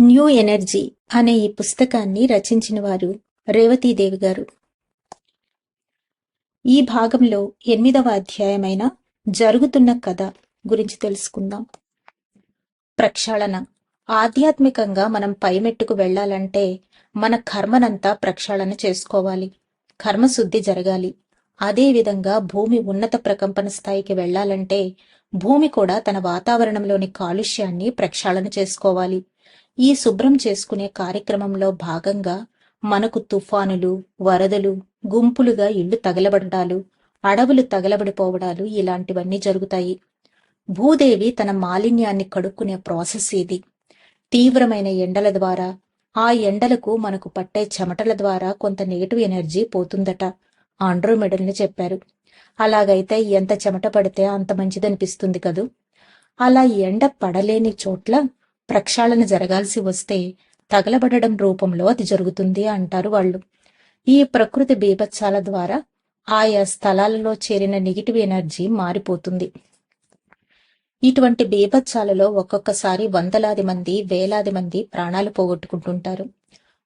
New energy అనే ఈ పుస్తకాన్ని రచించిన వారు రేవతీదేవి గారు. ఈ భాగంలో ఎనిమిదవ అధ్యాయమైన జరుగుతున్న కథ గురించి తెలుసుకుందాం. ప్రక్షాళన. ఆధ్యాత్మికంగా మనం పైమెట్టుకు వెళ్ళాలంటే మన కర్మనంతా ప్రక్షాళన చేసుకోవాలి. కర్మశుద్ధి జరగాలి. అదేవిధంగా భూమి ఉన్నత ప్రకంపన స్థాయికి వెళ్ళాలంటే భూమి కూడా తన వాతావరణంలోని కాలుష్యాన్ని ప్రక్షాళన చేసుకోవాలి. ఈ శుభ్రం చేసుకునే కార్యక్రమంలో భాగంగా మనకు తుఫానులు వరదలు గుంపులుగా ఇళ్ళు తగలబడటాలు అడవులు తగలబడిపోవడాలు ఇలాంటివన్నీ జరుగుతాయి. భూదేవి తన మాలిన్యాన్ని కడుక్కునే ప్రాసెస్ ఇది. తీవ్రమైన ఎండల ద్వారా ఆ ఎండలకు మనకు పట్టే చెమటల ద్వారా కొంత నెగిటివ్ ఎనర్జీ పోతుందట. ఆండ్రోమెడల్ని చెప్పారు. అలాగైతే ఎంత చెమట పడితే అంత మంచిదనిపిస్తుంది కదూ? అలా ఎండ పడలేని చోట్ల ప్రక్షాళన జరగాల్సి వస్తే తగలబడడం రూపంలో అది జరుగుతుంది అంటారు వాళ్ళు. ఈ ప్రకృతి బీభత్సాల ద్వారా ఆయా స్థలాలలో చేరిన నెగిటివ్ ఎనర్జీ మారిపోతుంది. ఇటువంటి బీభత్సాలలో ఒక్కొక్కసారి వందలాది మంది వేలాది మంది ప్రాణాలు పోగొట్టుకుంటుంటారు.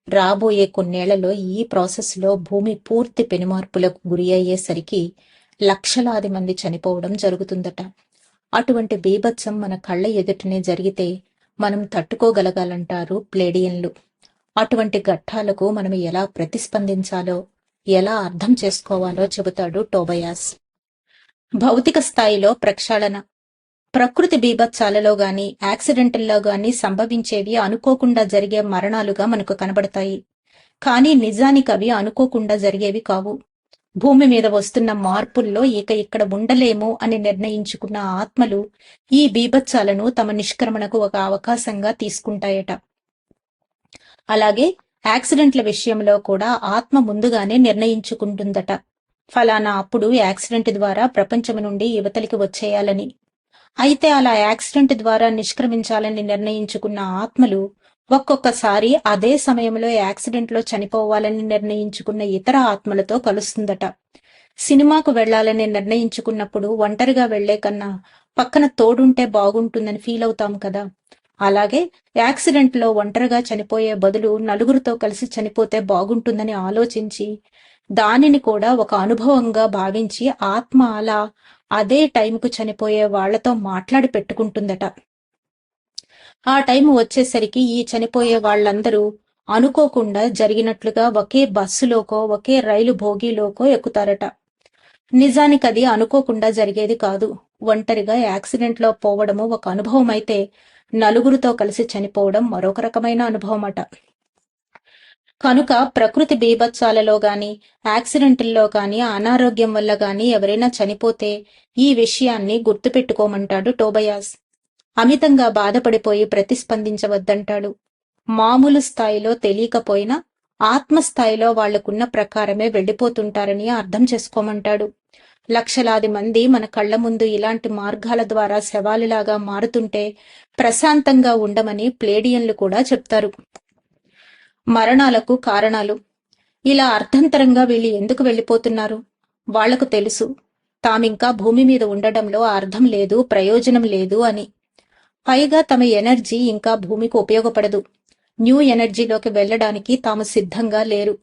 రాబోయే కొన్నేళ్ళలో ఈ ప్రాసెస్లో భూమి పూర్తి పెనుమార్పులకు గురి అయ్యేసరికి లక్షలాది మంది చనిపోవడం జరుగుతుందట. అటువంటి బీభత్సం మన కళ్ళ ఎదుటనే జరిగితే మనం తట్టుకోగలగాలంటారు ప్లేడియన్లు. అటువంటి ఘట్టాలకు మనం ఎలా ప్రతిస్పందించాలో ఎలా అర్థం చేసుకోవాలో చెబుతాడు టోబయాస్. భౌతిక స్థాయిలో ప్రక్షాళన. ప్రకృతి బీభత్సాలలో గాని యాక్సిడెంటల్లో గాని సంభవించేవి అనుకోకుండా జరిగే మరణాలుగా మనకు కనబడతాయి. కానీ నిజానికి అవి అనుకోకుండా జరిగేవి కావు. భూమి మీద వస్తున్న మార్పుల్లో ఇక ఇక్కడ ఉండలేము అని నిర్ణయించుకున్న ఆత్మలు ఈ బీభత్సాలను తమ నిష్క్రమణకు ఒక అవకాశంగా తీసుకుంటాయట. అలాగే యాక్సిడెంట్ల విషయంలో కూడా ఆత్మ ముందుగానే నిర్ణయించుకుంటుందట. ఫలానా అప్పుడు యాక్సిడెంట్ ద్వారా ప్రపంచం నుండి యువతలికి వచ్చేయాలని. అయితే అలా యాక్సిడెంట్ ద్వారా నిష్క్రమించాలని నిర్ణయించుకున్న ఆత్మలు ఒక్కొక్కసారి అదే సమయంలో యాక్సిడెంట్లో చనిపోవాలని నిర్ణయించుకున్న ఇతర ఆత్మలతో కలుస్తుందట. సినిమాకు వెళ్ళాలని నిర్ణయించుకున్నప్పుడు ఒంటరిగా వెళ్ళే కన్నా పక్కన తోడుంటే బాగుంటుందని ఫీల్ అవుతాం కదా. అలాగే యాక్సిడెంట్లో ఒంటరిగా చనిపోయే బదులు నలుగురితో కలిసి చనిపోతే బాగుంటుందని ఆలోచించి దానిని కూడా ఒక అనుభవంగా భావించి ఆత్మ అలా అదే టైంకు చనిపోయే వాళ్ళతో మాట్లాడి పెట్టుకుంటుందట. ఆ టైం వచ్చేసరికి ఈ చనిపోయే వాళ్ళందరూ అనుకోకుండా జరిగినట్లుగా ఒకే బస్సులోకో ఒకే రైలు భోగిలోకో ఎక్కుతారట. నిజానికి అది అనుకోకుండా జరిగేది కాదు. ఒంటరిగా యాక్సిడెంట్లో పోవడము ఒక అనుభవం అయితే నలుగురితో కలిసి చనిపోవడం మరొక రకమైన అనుభవం అట కనుక ప్రకృతి బీభత్సాలలో గాని యాక్సిడెంట్ల్లో గాని అనారోగ్యం వల్ల గాని ఎవరైనా చనిపోతే ఈ విషయాన్ని గుర్తుపెట్టుకోమంటాడు టోబయాస్. అమితంగా బాధపడిపోయి ప్రతిస్పందించవద్దంటాడు. మామూలు స్థాయిలో తెలియకపోయినా ఆత్మస్థాయిలో వాళ్ళకున్న ప్రకారమే వెళ్ళిపోతుంటారని అర్థం చేసుకోమంటాడు. లక్షలాది మంది మన కళ్ళ ముందు ఇలాంటి మార్గాల ద్వారా శవాలులాగా మారుతుంటే ప్రశాంతంగా ఉండమని ప్లేడియన్లు కూడా చెప్తారు. మరణాలకు కారణాలు. ఇలా అర్థంతరంగా వీళ్ళు ఎందుకు వెళ్ళిపోతున్నారు? వాళ్ళకు తెలుసు. తామింకా భూమి మీద ఉండడంలో అర్థం లేదు ప్రయోజనం లేదు అని. పైగా తమ ఎనర్జీ ఇంకా భూమికి ఉపయోగపడదు. న్యూ ఎనర్జీలోకి వెళ్ళడానికి తాము సిద్ధంగా లేరు.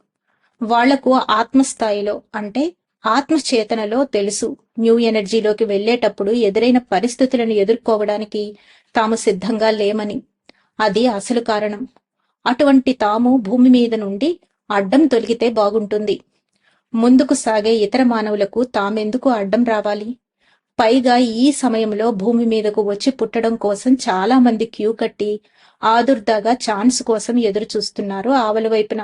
వాళ్ళకు ఆత్మస్థాయిలో అంటే ఆత్మచేతనలో తెలుసు. న్యూ ఎనర్జీలోకి వెళ్ళేటప్పుడు ఎదురైన పరిస్థితులను ఎదుర్కోవడానికి తాము సిద్ధంగా లేమని. అది అసలు కారణం. అటువంటి తాము భూమి మీద నుండి అడ్డం తొలగితే బాగుంటుంది. ముందుకు సాగే ఇతర మానవులకు తామెందుకు అడ్డం రావాలి? పైగా ఈ సమయంలో భూమి మీదకు వచ్చి పుట్టడం కోసం చాలా మంది క్యూ కట్టి ఆదుర్దాగా ఛాన్స్ కోసం ఎదురు చూస్తున్నారు ఆవల వైపున.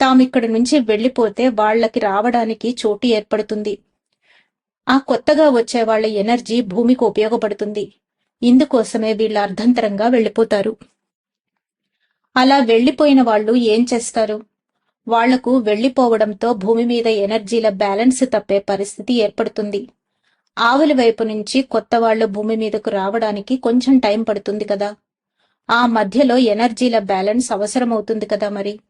తామిక్కడి నుంచి వెళ్ళిపోతే వాళ్ళకి రావడానికి చోటు ఏర్పడుతుంది. ఆ కొత్తగా వచ్చే వాళ్ళ ఎనర్జీ భూమికి ఉపయోగపడుతుంది. ఇందుకోసమే వీళ్ళు అర్ధంతరంగా వెళ్ళిపోతారు అలా వెళ్ళిపోయిన వాళ్ళు ఏం చేస్తారు? వాళ్ళకు వెళ్ళిపోవడంతో భూమి మీద ఎనర్జీల బ్యాలెన్స్ తప్పే పరిస్థితి ఏర్పడుతుంది. ఆవుల వైపు నుంచి కొత్త వాళ్ళు భూమి మీదకు రావడానికి కొంచెం టైం పడుతుంది కదా. ఆ మధ్యలో ఎనర్జీల బ్యాలెన్స్ అవసరమవుతుంది కదా మరి.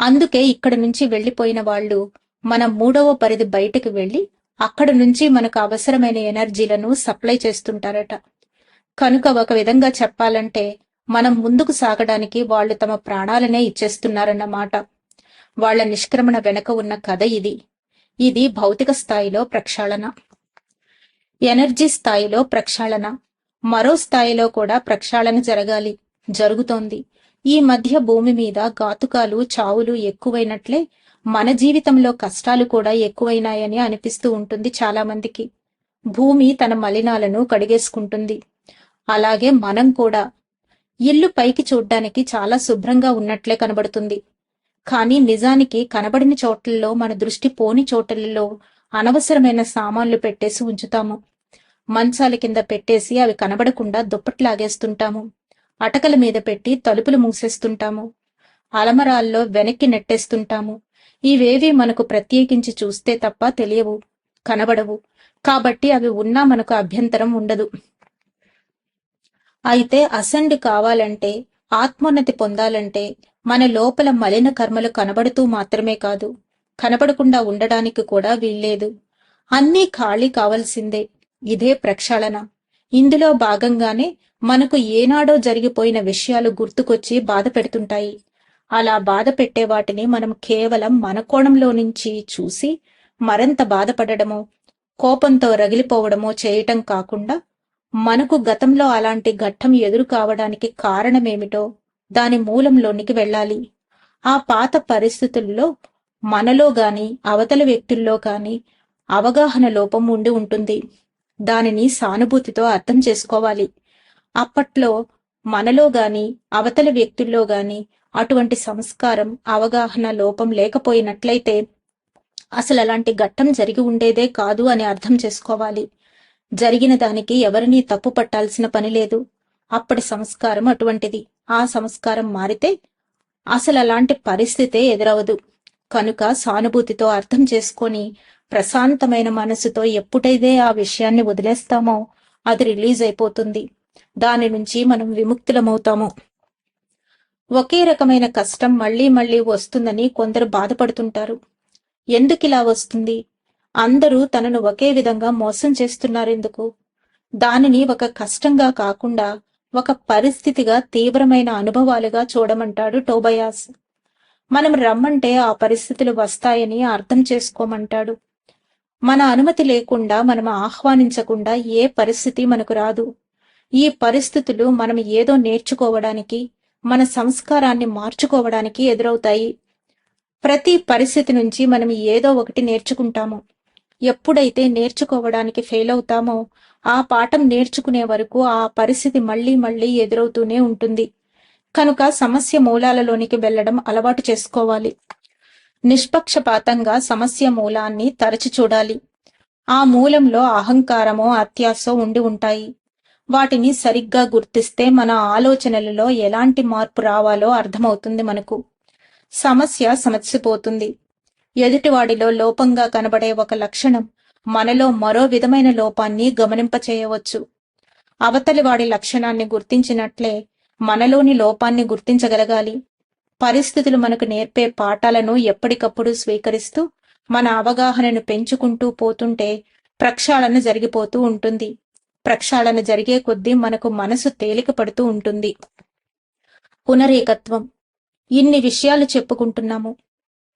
అందుకే ఇక్కడ నుంచి వెళ్ళిపోయిన వాళ్ళు మన మూడవ పరిధి బయటకు వెళ్ళి అక్కడ నుంచి మనకు అవసరమైన ఎనర్జీలను సప్లై చేస్తుంటారట. కనుక ఒక విధంగా చెప్పాలంటే మనం ముందుకు సాగడానికి వాళ్ళు తమ ప్రాణాలనే ఇచ్చేస్తున్నారన్నమాట. వాళ్ళ నిష్క్రమణ వెనక ఉన్న కథ ఇది. ఇది భౌతిక స్థాయిలో ప్రక్షాళన. ఎనర్జీ స్థాయిలో ప్రక్షాళన మరో స్థాయిలో కూడా ప్రక్షాళన జరగాలి జరుగుతోంది. ఈ మధ్య భూమి మీద ఘాతుకాలు చావులు ఎక్కువైనట్లే మన జీవితంలో కష్టాలు కూడా ఎక్కువైనాయని అనిపిస్తూ ఉంటుంది చాలా మందికి భూమి తన మలినాలను కడిగేసుకుంటుంది. అలాగే మనం కూడా. ఇల్లు పైకి చూడ్డానికి చాలా శుభ్రంగా ఉన్నట్లే కనబడుతుంది. కానీ నిజానికి కనబడిన చోట్లలో మన దృష్టి పోని చోట్లలో అనవసరమైన సామాన్లు పెట్టేసి ఉంచుతాము. మంచాల కింద పెట్టేసి అవి కనబడకుండా దుప్పట్లాగేస్తుంటాము. అటకల మీద పెట్టి తలుపులు మూసేస్తుంటాము. అలమరాల్లో వెనక్కి నెట్టేస్తుంటాము. ఇవేవి మనకు ప్రత్యేకించి చూస్తే తప్ప తెలియవు కనబడవు. కాబట్టి అవి ఉన్నా మనకు అభ్యంతరం ఉండదు. అయితే అసెండ్ కావాలంటే ఆత్మోన్నతి పొందాలంటే మన లోపల మలిన కర్మలు కనబడుతూ మాత్రమే కాదు. కనబడకుండా ఉండడానికి కూడా వీల్లేదు. అన్నీ ఖాళీ కావలసిందే. ఇదే ప్రక్షాళన. ఇందులో భాగంగానే మనకు ఏనాడో జరిగిపోయిన విషయాలు గుర్తుకొచ్చి బాధ పెడుతుంటాయి. అలా బాధ పెట్టే వాటిని మనం కేవలం మన కోణంలో నుంచి చూసి మరింత బాధపడడమో కోపంతో రగిలిపోవడమో చేయటం కాకుండా మనకు గతంలో అలాంటి ఘట్టం ఎదురు కావడానికి కారణమేమిటో దాని మూలంలోనికి వెళ్ళాలి. ఆ పాత పరిస్థితుల్లో మనలో గాని అవతల వ్యక్తుల్లో గాని అవగాహన లోపం ఉండి ఉంటుంది. దానిని సానుభూతితో అర్థం చేసుకోవాలి. అప్పట్లో మనలో గాని అవతల వ్యక్తుల్లో గాని అటువంటి సంస్కారం అవగాహన లోపం లేకపోయినట్లయితే అసలు అలాంటి ఘట్టం జరిగి ఉండేదే కాదు అని అర్థం చేసుకోవాలి. జరిగిన దానికి ఎవరినీ తప్పు పట్టాల్సిన పని లేదు. అప్పటి సంస్కారం అటువంటిది. ఆ సంస్కారం మారితే అసలు అలాంటి పరిస్థితే ఎదురవదు. కనుక సానుభూతితో అర్థం చేసుకొని ప్రశాంతమైన మనసుతో ఎప్పుడైతే ఆ విషయాన్ని వదిలేస్తామో అది రిలీజ్ అయిపోతుంది. దాని నుంచి మనం విముక్తులమవుతాము. ఒకే రకమైన కష్టం మళ్ళీ మళ్ళీ వస్తుందని కొందరు బాధపడుతుంటారు. ఎందుకిలా వస్తుంది? అందరూ తనను ఒకే విధంగా మోసం చేస్తున్నారెందుకు? దానిని ఒక కష్టంగా కాకుండా ఒక పరిస్థితిగా తీవ్రమైన అనుభవాలుగా చూడమంటాడు టోబయాస్. మనం రమ్మంటే ఆ పరిస్థితులు వస్తాయని అర్థం చేసుకోమంటాడు. మన అనుమతి లేకుండా మనం ఆహ్వానించకుండా ఏ పరిస్థితి మనకు రాదు. ఈ పరిస్థితులు మనం ఏదో నేర్చుకోవడానికి మన సంస్కారాన్ని మార్చుకోవడానికి ఎదురవుతాయి. ప్రతి పరిస్థితి నుంచి మనం ఏదో ఒకటి నేర్చుకుంటాము. ఎప్పుడైతే నేర్చుకోవడానికి ఫెయిల్ అవుతామో ఆ పాఠం నేర్చుకునే వరకు ఆ పరిస్థితి మళ్ళీ మళ్ళీ ఎదురవుతూనే ఉంటుంది. కనుక సమస్య మూలాలలోనికి వెళ్ళడం అలవాటు చేసుకోవాలి. నిష్పక్షపాతంగా సమస్య మూలాన్ని తరచి చూడాలి. ఆ మూలంలో అహంకారమో అత్యాసో ఉండి ఉంటాయి. వాటిని సరిగ్గా గుర్తిస్తే మన ఆలోచనలలో ఎలాంటి మార్పు రావాలో అర్థమవుతుంది మనకు. సమస్య సమస్యపోతుంది ఎదుటివాడిలో లోపంగా కనబడే ఒక లక్షణం మనలో మరో విధమైన లోపాన్ని గమనింపచేయవచ్చు. అవతలి వాడి లక్షణాన్ని గుర్తించినట్లే మనలోని లోపాన్ని గుర్తించగలగాలి. పరిస్థితులు మనకు నేర్పే పాఠాలను ఎప్పటికప్పుడు స్వీకరిస్తూ మన అవగాహనను పెంచుకుంటూ పోతుంటే ప్రక్షాళన జరిగిపోతూ ఉంటుంది. ప్రక్షాళన జరిగే కొద్దీ మనకు మనసు తేలిక పడుతూ ఉంటుంది. పునరేకత్వం. ఇన్ని విషయాలు చెప్పుకుంటున్నాము.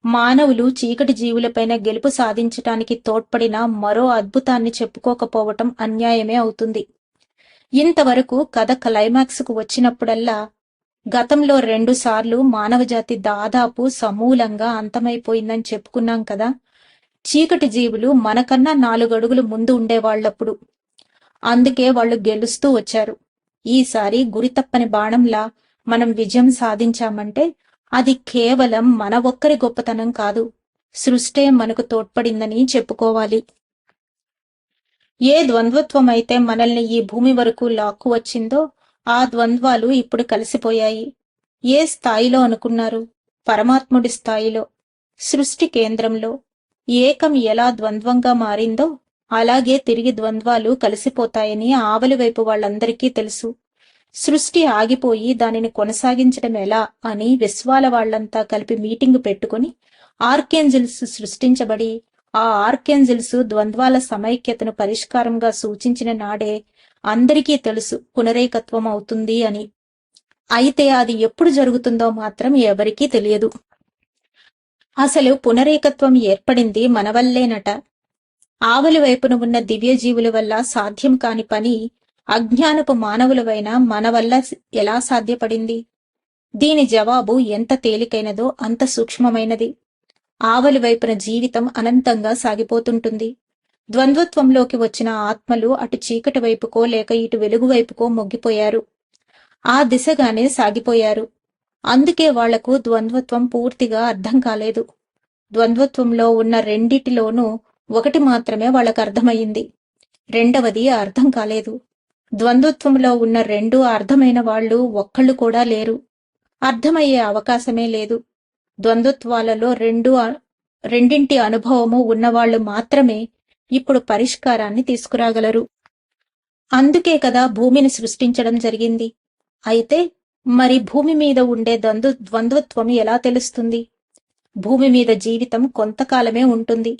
మానవులు చీకటి జీవులపైన గెలుపు సాధించటానికి తోడ్పడిన మరో అద్భుతాన్ని చెప్పుకోకపోవటం అన్యాయమే అవుతుంది. ఇంతవరకు కథ క్లైమాక్స్కు వచ్చినప్పుడల్లా గతంలో రెండుసార్లు మానవజాతి దాదాపు సమూలంగా అంతమైపోయిందని చెప్పుకున్నాం కదా. చీకటి జీవులు మనకన్నా నాలుగడుగులు ముందు ఉండేవాళ్ళప్పుడు అందుకే వాళ్ళు గెలుస్తూ వచ్చారు. ఈసారి గురి తప్పని బాణంలా మనం విజయం సాధించామంటే అది కేవలం మన ఒక్కరి గొప్పతనం కాదు. సృష్టే మనకు తోడ్పడిందని చెప్పుకోవాలి. ఏ ద్వంద్వత్వం అయితే మనల్ని ఈ భూమి వరకు లాక్కు వచ్చిందో ఆ ద్వంద్వాలు ఇప్పుడు కలిసిపోయాయి. ఏ స్థాయిలో అనుకున్నారు? పరమాత్ముడి స్థాయిలో సృష్టి కేంద్రంలో. ఏకం ఎలా ద్వంద్వంగా మారిందో అలాగే తిరిగి ద్వంద్వాలు కలిసిపోతాయని ఆవలి వైపు వాళ్ళందరికీ తెలుసు. సృష్టి ఆగిపోయి దానిని కొనసాగించడం ఎలా అని విశ్వాల వాళ్ళంతా కలిపి మీటింగ్ పెట్టుకుని ఆర్కేంజిల్స్ సృష్టించబడి ఆ ఆర్కేంజిల్స్ ద్వంద్వాల సమైక్యతను పరిష్కారంగా సూచించిన నాడే అందరికీ తెలుసు పునరేకత్వం అవుతుంది అని. అయితే అది ఎప్పుడు జరుగుతుందో మాత్రం ఎవరికీ తెలియదు. అసలు పునరేకత్వం ఏర్పడింది మన వల్లేనట. ఆవలి వైపున ఉన్న దివ్యజీవుల వల్ల సాధ్యం కాని పని అజ్ఞానపు మానవులవైన మన వల్ల ఎలా సాధ్యపడింది? దీని జవాబు ఎంత తేలికైనదో అంత సూక్ష్మమైనది. ఆవలి వైపున జీవితం అనంతంగా సాగిపోతుంటుంది. ద్వంద్వత్వంలోకి వచ్చిన ఆత్మలు అటు చీకటి వైపుకో లేక ఇటు వెలుగు వైపుకో మొగ్గిపోయారు. ఆ దిశగానే సాగిపోయారు. అందుకే వాళ్ళకు ద్వంద్వత్వం పూర్తిగా అర్థం కాలేదు. ద్వంద్వత్వంలో ఉన్న రెండిటిలోనూ ఒకటి మాత్రమే వాళ్ళకు అర్థమయ్యింది. రెండవది అర్థం కాలేదు. ద్వంద్వత్వంలో ఉన్న రెండు అర్థమైన వాళ్ళు ఒక్కళ్ళు కూడా లేరు. అర్థమయ్యే అవకాశమే లేదు. ద్వంద్వత్వాలలో రెండు రెండింటి అనుభవము ఉన్నవాళ్ళు మాత్రమే ఇప్పుడు పరిష్కారాన్ని తీసుకురాగలరు. అందుకే కదా భూమిని సృష్టించడం జరిగింది. అయితే మరి భూమి మీద ఉండే ద్వంద్వ ద్వంద్వత్వం ఎలా తెలుస్తుంది? భూమి మీద జీవితం కొంతకాలమే ఉంటుంది.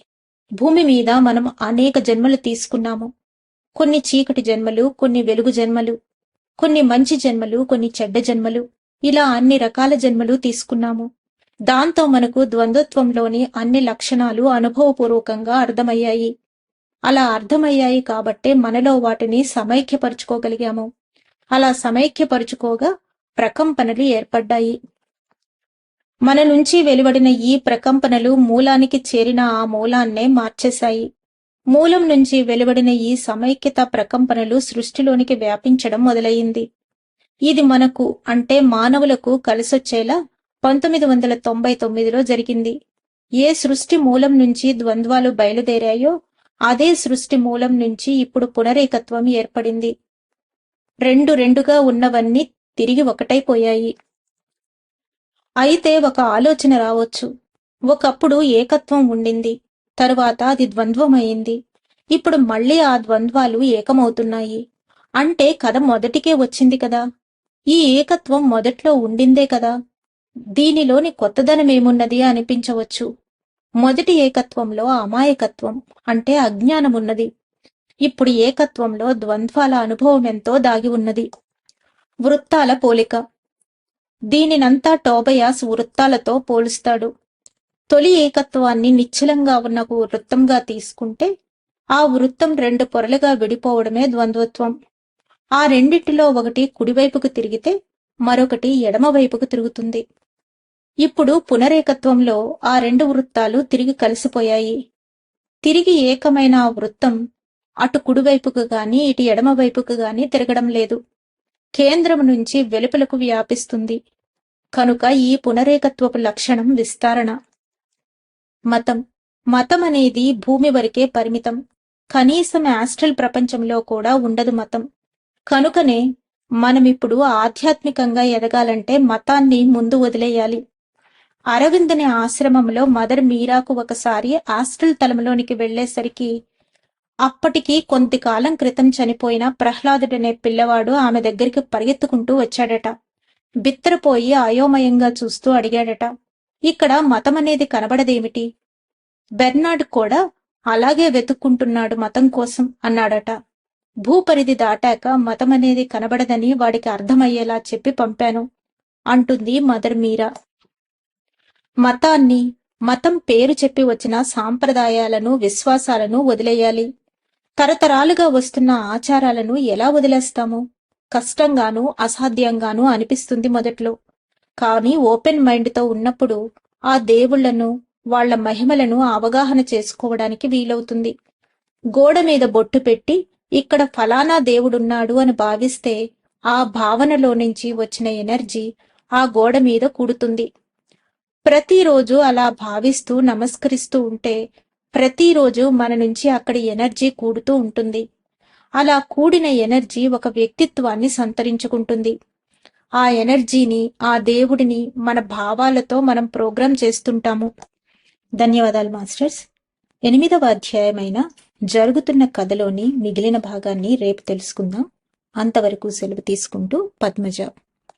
భూమి మీద మనం అనేక జన్మలు తీసుకున్నాము. కొన్ని చీకటి జన్మలు కొన్ని వెలుగు జన్మలు కొన్ని మంచి జన్మలు కొన్ని చెడ్డ జన్మలు ఇలా అన్ని రకాల జన్మలు తీసుకున్నాము. దాంతో మనకు ద్వంద్వత్వంలోని అన్ని లక్షణాలు అనుభవపూర్వకంగా అర్థమయ్యాయి. అలా అర్థమయ్యాయి కాబట్టే మనలో వాటిని సమైక్యపరుచుకోగలిగాము. అలా సమైక్యపరుచుకోగా ప్రకంపనలు ఏర్పడ్డాయి. మన నుంచి వెలువడిన ఈ ప్రకంపనలు మూలానికి చేరిన ఆ మూలాన్నే మార్చేశాయి. మూలం నుంచి వెలువడిన ఈ సమైక్యత ప్రకంపనలు సృష్టిలోనికి వ్యాపించడం మొదలయ్యింది. ఇది మనకు అంటే మానవులకు కలిసొచ్చేలా పంతొమ్మిది వందల తొంభై తొమ్మిదిలో జరిగింది. ఏ సృష్టి మూలం నుంచి ద్వంద్వాలు బయలుదేరాయో అదే సృష్టి మూలం నుంచి ఇప్పుడు పునరేకత్వం ఏర్పడింది. రెండు రెండుగా ఉన్నవన్నీ తిరిగి ఒకటైపోయాయి అయితే ఒక ఆలోచన రావచ్చు. ఒకప్పుడు ఏకత్వం ఉండింది. తరువాత అది ద్వంద్వమైంది. ఇప్పుడు మళ్ళీ ఆ ద్వంద్వాలు ఏకమవుతున్నాయి. అంటే కథ మొదటికే వచ్చింది కదా. ఈ ఏకత్వం మొదట్లో ఉండిందే కదా. దీనిలోని కొత్తదనమేమున్నది అనిపించవచ్చు. మొదటి ఏకత్వంలో అమాయకత్వం అంటే అజ్ఞానం ఉన్నది ఇప్పుడు ఏకత్వంలో ద్వంద్వాల అనుభవం ఎంతో దాగి ఉన్నది. వృత్తాల పోలిక. దీనినంతా టోబయాస్ వృత్తాలతో పోలుస్తాడు. తొలి ఏకత్వాన్ని నిశ్చలంగా ఉన్న వృత్తంగా తీసుకుంటే ఆ వృత్తం రెండు పొరలుగా విడిపోవడమే ద్వంద్వత్వం. ఆ రెండింటిలో ఒకటి కుడివైపుకు తిరిగితే మరొకటి ఎడమవైపుకు తిరుగుతుంది. ఇప్పుడు పునరేకత్వంలో ఆ రెండు వృత్తాలు తిరిగి కలిసిపోయాయి. తిరిగి ఏకమైన ఆ వృత్తం అటు కుడివైపుకు గాని ఇటు ఎడమవైపుకు గాని తిరగడం లేదు. కేంద్రం నుంచి వెలుపలకు వ్యాపిస్తుంది. కనుక ఈ పునరేకత్వపు లక్షణం విస్తారణ. మతం. మతం అనేది భూమి వరకే పరిమితం. కనీసం ఆస్ట్రల్ ప్రపంచంలో కూడా ఉండదు మతం. కనుకనే మనమిప్పుడు ఆధ్యాత్మికంగా ఎదగాలంటే మతాన్ని ముందు వదిలేయాలి. అరవిందని ఆశ్రమంలో మదర్ మీరాకు ఒకసారి ఆస్ట్రల్ తలంలోనికి వెళ్ళేసరికి అప్పటికి కొంతకాలం క్రితం చనిపోయిన ప్రహ్లాదుడనే పిల్లవాడు ఆమె దగ్గరికి పరిగెత్తుకుంటూ వచ్చాడట. బిత్తరపోయి అయోమయంగా చూస్తూ అడిగాడట. ఇక్కడ మతం అనేది కనబడదేమిటి? బెర్నాడ్ కూడా అలాగే వెతుక్కుంటున్నాడు మతం కోసం అన్నాడట. భూపరిధి దాటాక మతం అనేది కనబడదని వాడికి అర్థమయ్యేలా చెప్పి పంపాను అంటుంది మదర్ మీరా. మతాన్ని మతం పేరు చెప్పి వచ్చిన సాంప్రదాయాలను విశ్వాసాలను వదిలేయాలి. తరతరాలుగా వస్తున్న ఆచారాలను ఎలా వదిలేస్తాము? కష్టంగాను అసాధ్యంగాను అనిపిస్తుంది మొదట్లో. కానీ ఓపెన్ మైండ్తో ఉన్నప్పుడు ఆ దేవుళ్ళను వాళ్ళ మహిమలను అవగాహన చేసుకోవడానికి వీలవుతుంది. గోడ మీద బొట్టు పెట్టి ఇక్కడ ఫలానా దేవుడున్నాడు అని భావిస్తే ఆ భావనలో నుంచి వచ్చిన ఎనర్జీ ఆ గోడ మీద కూడుతుంది. ప్రతిరోజు అలా భావిస్తూ నమస్కరిస్తూ ఉంటే ప్రతిరోజు మన నుంచి అక్కడి ఎనర్జీ కూడుతూ ఉంటుంది. అలా కూడిన ఎనర్జీ ఒక వ్యక్తిత్వాన్ని సంతరించుకుంటుంది. ఆ ఎనర్జీని ఆ దేవుడిని మన భావాలతో మనం ప్రోగ్రామ్ చేస్తుంటాము. ధన్యవాదాలు మాస్టర్స్. ఎనిమిదవ అధ్యాయమైన జరుగుతున్న కథలోని మిగిలిన భాగాన్ని రేపు తెలుసుకుందాం. అంతవరకు సెలవు తీసుకుంటూ పద్మజ.